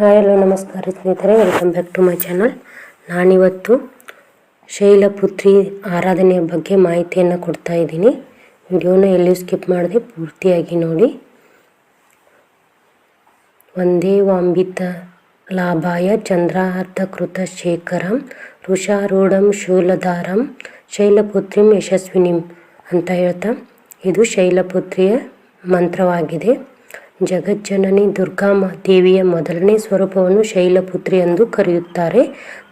Hello ನಮಸ್ಕಾರ ಸ್ನೇಹಿತರೆ, welcome back to my channel. ನಾನಿವತ್ತು ಶೈಲಪುತ್ರಿ ಆರಾಧನೆಯ ಬಗ್ಗೆ ಮಾಹಿತಿಯನ್ನು ಕೊಡ್ತಾ ಇದ್ದೀನಿ. ವಿಡಿಯೋನ ಎಲ್ಲೂ ಸ್ಕಿಪ್ ಮಾಡದೆ ಪೂರ್ತಿಯಾಗಿ ನೋಡಿ. ಒಂದೇ ವಾಂಬಿತ ಲಾಭಾಯ ಚಂದ್ರಾರ್ಥಕೃತ ಶೇಖರಂ ಋಷಾರೂಢಂ ಶೂಲಧಾರಂ ಶೈಲಪುತ್ರಿಂ ಯಶಸ್ವಿನಿಂ ಅಂತ ಹೇಳ್ತಾ, ಇದು ಶೈಲಪುತ್ರಿಯ ಮಂತ್ರವಾಗಿದೆ. ಜಗಜ್ಜನನಿ ದುರ್ಗಾ ದೇವಿಯ ಮೊದಲನೇ ಸ್ವರೂಪವನ್ನು ಶೈಲಪುತ್ರಿ ಎಂದು ಕರೆಯುತ್ತಾರೆ.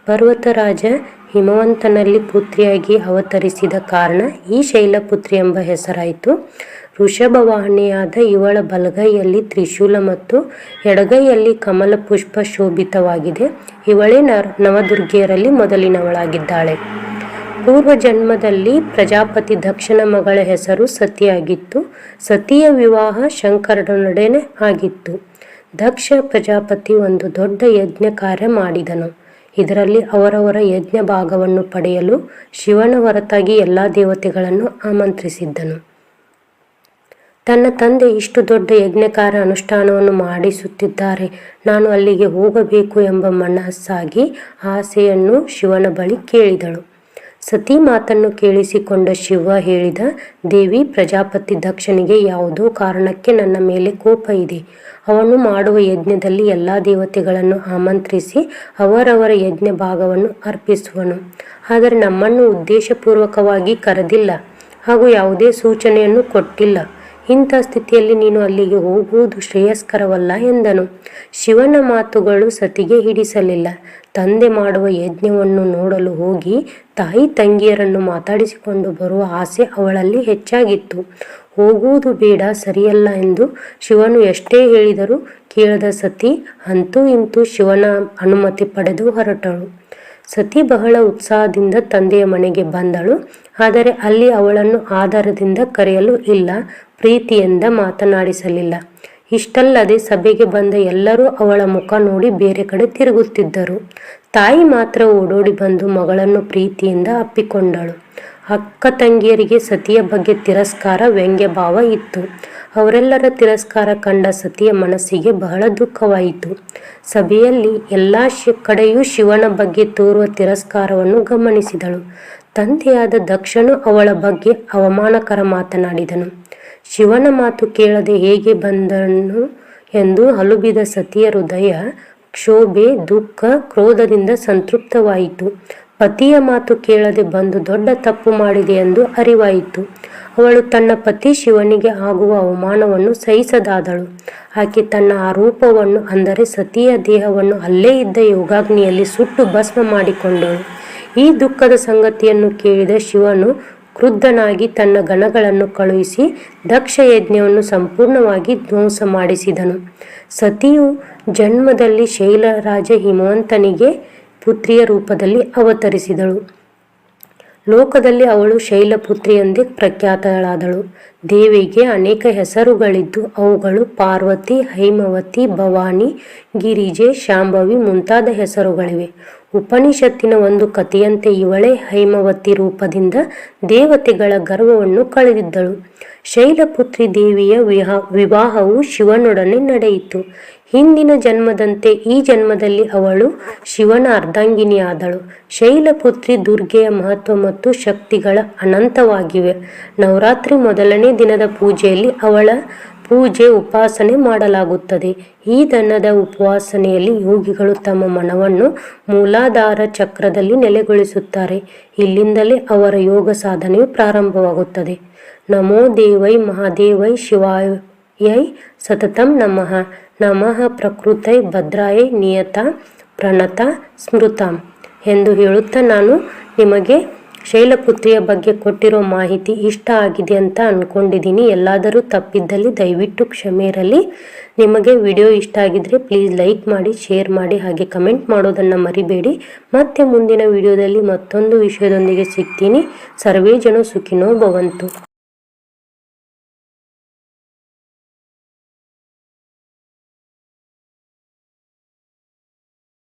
ಪರ್ವತರಾಜ ಹಿಮವಂತನಲ್ಲಿ ಪುತ್ರಿಯಾಗಿ ಅವತರಿಸಿದ ಕಾರಣ ಈ ಶೈಲಪುತ್ರಿ ಎಂಬ ಹೆಸರಾಯಿತು. ವೃಷಭವಾಹಿನಿಯಾದ ಇವಳ ಬಲಗೈಯಲ್ಲಿ ತ್ರಿಶೂಲ ಮತ್ತು ಎಡಗೈಯಲ್ಲಿ ಕಮಲ ಪುಷ್ಪ ಶೋಭಿತವಾಗಿದೆ. ಇವಳೇ ನವದುರ್ಗಿಯರಲ್ಲಿ ಮೊದಲಿನವಳಾಗಿದ್ದಾಳೆ. ಪೂರ್ವ ಜನ್ಮದಲ್ಲಿ ಪ್ರಜಾಪತಿ ದಕ್ಷನ ಮಗಳ ಹೆಸರು ಸತಿಯಾಗಿತ್ತು. ಸತಿಯ ವಿವಾಹ ಶಂಕರನೊಡನೆ ಆಗಿತ್ತು. ದಕ್ಷ ಪ್ರಜಾಪತಿ ಒಂದು ದೊಡ್ಡ ಯಜ್ಞ ಕಾರ್ಯ ಮಾಡಿದನು. ಇದರಲ್ಲಿ ಅವರವರ ಯಜ್ಞ ಭಾಗವನ್ನು ಪಡೆಯಲು ಶಿವನ ಹೊರತಾಗಿ ಎಲ್ಲ ದೇವತೆಗಳನ್ನು ಆಮಂತ್ರಿಸಿದ್ದನು. ತನ್ನ ತಂದೆ ಇಷ್ಟು ದೊಡ್ಡ ಯಜ್ಞಕಾರ ಅನುಷ್ಠಾನವನ್ನು ಮಾಡಿಸುತ್ತಿದ್ದಾರೆ. ನಾನು ಅಲ್ಲಿಗೆ ಹೋಗಬೇಕು ಎಂಬ ಮನಸ್ಸಾಗಿ ಆಸೆಯನ್ನು ಶಿವನ ಬಳಿ ಕೇಳಿದಳು. ಸತಿ ಮಾತನ್ನು ಕೇಳಿಸಿಕೊಂಡ ಶಿವ ಹೇಳಿದ, ದೇವಿ, ಪ್ರಜಾಪತಿ ದಕ್ಷನಿಗೆ ಯಾವುದೋ ಕಾರಣಕ್ಕೆ ನನ್ನ ಮೇಲೆ ಕೋಪ ಇದೆ. ಅವನು ಮಾಡುವ ಯಜ್ಞದಲ್ಲಿ ಎಲ್ಲ ದೇವತೆಗಳನ್ನು ಆಮಂತ್ರಿಸಿ ಅವರವರ ಯಜ್ಞ ಭಾಗವನ್ನು ಅರ್ಪಿಸುವನು. ಆದರೆ ನಮ್ಮನ್ನು ಉದ್ದೇಶಪೂರ್ವಕವಾಗಿ ಕರೆದಿಲ್ಲ. ಹಾಗೂ ಯಾವುದೇ ಸೂಚನೆಯನ್ನು ಕೊಟ್ಟಿಲ್ಲ. ಇಂಥ ಸ್ಥಿತಿಯಲ್ಲಿ ನೀನು ಅಲ್ಲಿಗೆ ಹೋಗುವುದು ಶ್ರೇಯಸ್ಕರವಲ್ಲ ಎಂದನು. ಶಿವನ ಮಾತುಗಳು ಸತಿಗೆ ಹಿಡಿಸಲಿಲ್ಲ. ತಂದೆ ಮಾಡುವ ಯಜ್ಞವನ್ನು ನೋಡಲು ಹೋಗಿ ತಾಯಿ ತಂಗಿಯರನ್ನು ಮಾತಾಡಿಸಿಕೊಂಡು ಬರುವ ಆಸೆ ಅವಳಲ್ಲಿ ಹೆಚ್ಚಾಗಿತ್ತು. ಹೋಗುವುದು ಬೇಡ, ಸರಿಯಲ್ಲ ಎಂದು ಶಿವನು ಎಷ್ಟೇ ಹೇಳಿದರೂ ಕೇಳದ ಸತಿ ಅಂತೂ ಇಂತೂ ಶಿವನ ಅನುಮತಿ ಪಡೆದು ಹೊರಟಳು. ಸತಿ ಬಹಳ ಉತ್ಸಾಹದಿಂದ ತಂದೆಯ ಮನೆಗೆ ಬಂದಳು. ಆದರೆ ಅಲ್ಲಿ ಅವಳನ್ನು ಆಧಾರದಿಂದ ಕರೆಯಲು ಇಲ್ಲ, ಪ್ರೀತಿಯಿಂದ ಮಾತನಾಡಿಸಲಿಲ್ಲ. ಇಷ್ಟಲ್ಲದೆ ಸಭೆಗೆ ಬಂದ ಎಲ್ಲರೂ ಅವಳ ಮುಖ ನೋಡಿ ಬೇರೆ ಕಡೆ ತಿರುಗುತ್ತಿದ್ದರು. ತಾಯಿ ಮಾತ್ರ ಓಡೋಡಿ ಬಂದು ಮಗಳನ್ನು ಪ್ರೀತಿಯಿಂದ ಅಪ್ಪಿಕೊಂಡಳು. ಅಕ್ಕ ತಂಗಿಯರಿಗೆ ಸತಿಯ ಬಗ್ಗೆ ತಿರಸ್ಕಾರ ವ್ಯಂಗ್ಯ ಭಾವ ಇತ್ತು. ಅವರೆಲ್ಲರ ತಿರಸ್ಕಾರ ಕಂಡ ಸತಿಯ ಮನಸ್ಸಿಗೆ ಬಹಳ ದುಃಖವಾಯಿತು. ಸಭೆಯಲ್ಲಿ ಎಲ್ಲ ಕಡೆಯೂ ಶಿವನ ಬಗ್ಗೆ ತೋರುವ ತಿರಸ್ಕಾರವನ್ನು ಗಮನಿಸಿದಳು. ತಂದೆಯಾದ ದಕ್ಷನು ಅವಳ ಬಗ್ಗೆ ಅವಮಾನಕರ ಮಾತನಾಡಿದನು. ಶಿವನ ಮಾತು ಕೇಳದೆ ಹೇಗೆ ಬಂದನು ಎಂದು ಹಲುಬಿದ ಸತಿಯ ಹೃದಯ ಕ್ಷೋಭೆ, ದುಃಖ, ಕ್ರೋಧದಿಂದ ಸಂತೃಪ್ತವಾಯಿತು. ಪತಿಯ ಮಾತು ಕೇಳದೆ ಬಂದು ದೊಡ್ಡ ತಪ್ಪು ಮಾಡಿದೆ ಎಂದು ಅರಿವಾಯಿತು. ಅವಳು ತನ್ನ ಪತಿ ಶಿವನಿಗೆ ಆಗುವ ಅವಮಾನವನ್ನು ಸಹಿಸದಾದಳು. ಆಕೆ ತನ್ನ ಆರೋಪವನ್ನು ಅಂದರೆ ಸತಿಯ ದೇಹವನ್ನು ಅಲ್ಲೇ ಇದ್ದ ಯೋಗಾಗ್ನಿಯಲ್ಲಿ ಸುಟ್ಟು ಭಸ್ಮ ಮಾಡಿಕೊಂಡಳು. ಈ ದುಃಖದ ಸಂಗತಿಯನ್ನು ಕೇಳಿದ ಶಿವನು ಕ್ರುದ್ಧನಾಗಿ ತನ್ನ ಗಣಗಳನ್ನು ಕಳುಹಿಸಿ ದಕ್ಷ ಯಜ್ಞವನ್ನು ಸಂಪೂರ್ಣವಾಗಿ ಧ್ವಂಸ ಮಾಡಿಸಿದನು. ಸತಿಯು ಜನ್ಮದಲ್ಲಿ ಶೈಲರಾಜ ಹಿಮವಂತನಿಗೆ ಪುತ್ರಿಯ ರೂಪದಲ್ಲಿ ಅವತರಿಸಿದಳು. ಲೋಕದಲ್ಲಿ ಅವಳು ಶೈಲಪುತ್ರಿ ಎಂದೇ ಪ್ರಖ್ಯಾತಳಾದಳು. ದೇವಿಗೆ ಅನೇಕ ಹೆಸರುಗಳಿದ್ದು, ಅವುಗಳು ಪಾರ್ವತಿ, ಹೈಮವತಿ, ಭವಾನಿ, ಗಿರಿಜೆ, ಶಾಂಭವಿ ಮುಂತಾದ ಹೆಸರುಗಳಿವೆ. ಉಪನಿಷತ್ತಿನ ಒಂದು ಕಥೆಯಂತೆ ಇವಳೇ ಹೈಮವತಿ ರೂಪದಿಂದ ದೇವತೆಗಳ ಗರ್ವವನ್ನು ಕಳೆದಿದ್ದಳು. ಶೈಲಪುತ್ರಿ ದೇವಿಯ ವಿಹ, ವಿವಾಹವು ಶಿವನೊಡನೆ ನಡೆಯಿತು. ಹಿಂದಿನ ಜನ್ಮದಂತೆ ಈ ಜನ್ಮದಲ್ಲಿ ಅವಳು ಶಿವನ ಅರ್ಧಾಂಗಿನಿಯಾದಳು ಶೈಲಪುತ್ರಿ ದುರ್ಗೆಯ ಮಹತ್ವ ಮತ್ತು ಶಕ್ತಿಗಳ ಅನಂತವಾಗಿವೆ. ನವರಾತ್ರಿ ಮೊದಲನೇ ದಿನದ ಪೂಜೆಯಲ್ಲಿ ಅವಳ ಪೂಜೆ ಉಪಾಸನೆ ಮಾಡಲಾಗುತ್ತದೆ. ಈ ದನದ ಉಪವಾಸನೆಯಲ್ಲಿ ಯೋಗಿಗಳು ತಮ್ಮ ಮನವನ್ನು ಮೂಲಾಧಾರ ಚಕ್ರದಲ್ಲಿ ನೆಲೆಗೊಳಿಸುತ್ತಾರೆ. ಇಲ್ಲಿಂದಲೇ ಅವರ ಯೋಗ ಸಾಧನೆಯು ಪ್ರಾರಂಭವಾಗುತ್ತದೆ. ನಮೋ ದೇವೈ ಮಹಾದೇವೈ ಶಿವಾಯೈ ಸತತಂ ನಮಃ. ನಮಃ ಪ್ರಕೃತೈ ಭದ್ರಾಯ ನಿಯತ ಪ್ರಣತ ಸ್ಮೃತಂ. ಎಂದು ಹೇಳುತ್ತಾ ನಾನು ನಿಮಗೆ ಶೈಲಪುತ್ರಿಯ ಬಗ್ಗೆ ಕೊಟ್ಟಿರೋ ಮಾಹಿತಿ ಇಷ್ಟ ಆಗಿದೆ ಅಂತ ಅಂದ್ಕೊಂಡಿದ್ದೀನಿ ಎಲ್ಲಾದರೂ ತಪ್ಪಿದ್ದಲ್ಲಿ ದಯವಿಟ್ಟು ಕ್ಷಮೆ ಇರಲಿ. ನಿಮಗೆ ವಿಡಿಯೋ ಇಷ್ಟ ಆಗಿದ್ರೆ ಪ್ಲೀಸ್ ಲೈಕ್ ಮಾಡಿ, ಶೇರ್ ಮಾಡಿ, ಹಾಗೆ ಕಮೆಂಟ್ ಮಾಡೋದನ್ನು ಮರಿಬೇಡಿ. ಮತ್ತೆ ಮುಂದಿನ ವಿಡಿಯೋದಲ್ಲಿ ಮತ್ತೊಂದು ವಿಷಯದೊಂದಿಗೆ ಸಿಗ್ತೀನಿ. ಸರ್ವೇ ಜನ ಸುಖಿನೋ ಭವಂತು.